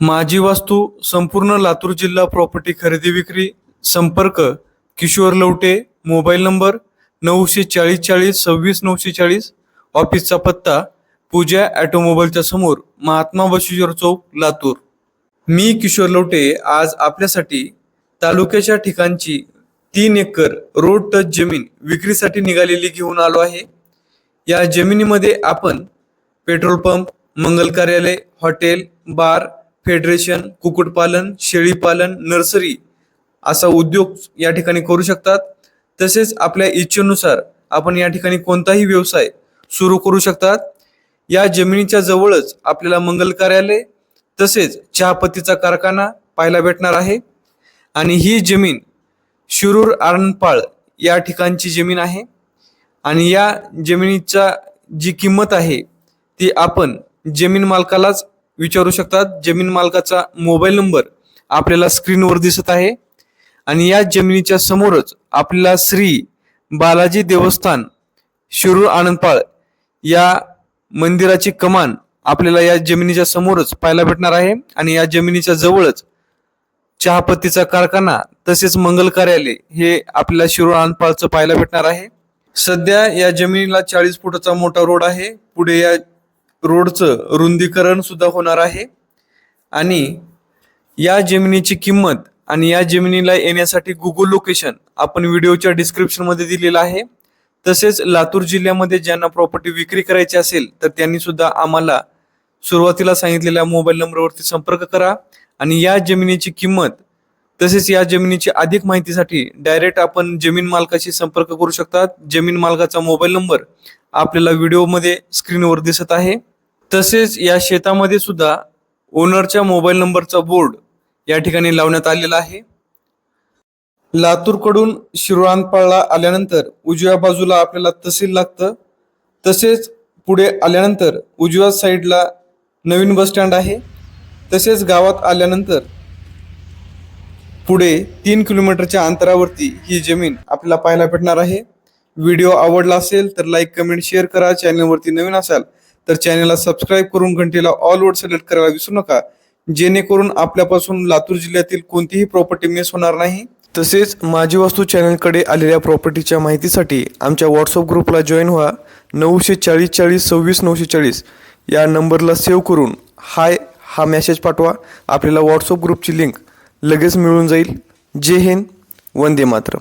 माझी वास्तू संपूर्ण लातूर जिल्हा प्रॉपर्टी खरेदी विक्री संपर्क किशोर लवटे मोबाईल नंबर नऊशे चाळीस चाळीस सव्वीस नऊशे चाळीस ऑफिसचा पत्ता पूजा ॲटोमोबाईलच्या समोर महात्मा बशेश्वर चौक लातूर. मी किशोर लवटे आज आपल्यासाठी तालुक्याच्या ठिकाणची तीन एकर रोड टच जमीन विक्रीसाठी निघालेली घेऊन आलो आहे. या जमिनीमध्ये आपण पेट्रोल पंप मंगल कार्यालय हॉटेल बार फेडरेशन कुक्कुटपालन शेळीपालन नर्सरी असा उद्योग या ठिकाणी करू शकतात. तसेच आपल्या इच्छेनुसार आपण या ठिकाणी कोणताही व्यवसाय सुरू करू शकतात. या जमिनीच्या जवळच आपल्याला मंगल कार्यालय तसेच चहापत्तीचा कारखाना पाहायला भेटणार आहे. आणि ही जमीन शिरूर आरणपाळ या ठिकाणची जमीन आहे. आणि या जमिनीचा जी किंमत आहे ती आपण जमीन मालकालाच विचारू शकतात. जमीन मालकाचा मोबाईल नंबर आपल्याला स्क्रीनवर दिसत आहे. आणि या जमिनीच्या समोरच आपल्याला श्री बालाजी देवस्थान शिरूर आनंदपाळ या मंदिराची कमान आपल्याला या जमिनीच्या समोरच पाहायला भेटणार आहे. आणि या जमिनीच्या जवळच चहापत्तीचा कारखाना तसेच मंगल कार्यालय हे आपल्याला शिरूर आनंदपाळचं पाहायला भेटणार आहे. सध्या या जमिनीला चाळीस फुटाचा मोठा रोड आहे. पुढे या रोडचं रुंदीकरण सुद्धा होणार आहे. आणि या जमिनीची किंमत आणि या जमिनीला येण्यासाठी गुगल लोकेशन आपण व्हिडिओच्या डिस्क्रिप्शनमध्ये दिलेलं आहे. तसेच लातूर जिल्ह्यामध्ये ज्यांना प्रॉपर्टी विक्री करायची असेल तर त्यांनी सुद्धा आम्हाला सुरुवातीला सांगितलेल्या मोबाईल नंबरवरती संपर्क करा. आणि या जमिनीची किंमत तसेच या जमिनीची अधिक माहितीसाठी डायरेक्ट आपण जमीन मालकाशी संपर्क करू शकतात. जमीन मालकाचा मोबाईल नंबर आपल्याला व्हिडिओमध्ये स्क्रीनवर दिसत आहे. तसेच या शेतामध्ये सुद्धा ओनरच्या मोबाईल नंबरचा बोर्ड या ठिकाणी लावण्यात आलेला आहे. लातूरकडून शिरोळांपाळला आल्यानंतर उजव्या बाजूला आपल्याला तहसील लागतं. तसेच पुढे आल्यानंतर उजव्या साईडला नवीन बस स्टँड आहे. तसेच गावात आल्यानंतर पुढे तीन किलोमीटरच्या अंतरावरती ही जमीन आपल्याला पाहायला भेटणार आहे. व्हिडिओ आवडला असेल तर लाईक कमेंट शेअर करा. चॅनलवरती नवीन असाल तर चॅनलला सबस्क्राईब करून घंटीला ऑल वर सिलेक्ट करायला विसरू नका. जेणेकरून आपल्यापासून लातूर जिल्ह्यातील कोणतीही प्रॉपर्टी मिस होणार नाही. तसेच माझी वस्तू चॅनलकडे आलेल्या प्रॉपर्टीच्या माहितीसाठी आमच्या व्हॉट्सअप ग्रुपला जॉईन व्हा. नऊशे चाळीस चाळीस सव्वीस नऊशे चाळीस. या नंबरला सेव्ह करून हाय हा मेसेज पाठवा. आपल्याला व्हॉट्सअप ग्रुपची लिंक लगेच मिळून जाईल. जय हिंद. वंदे मातरम.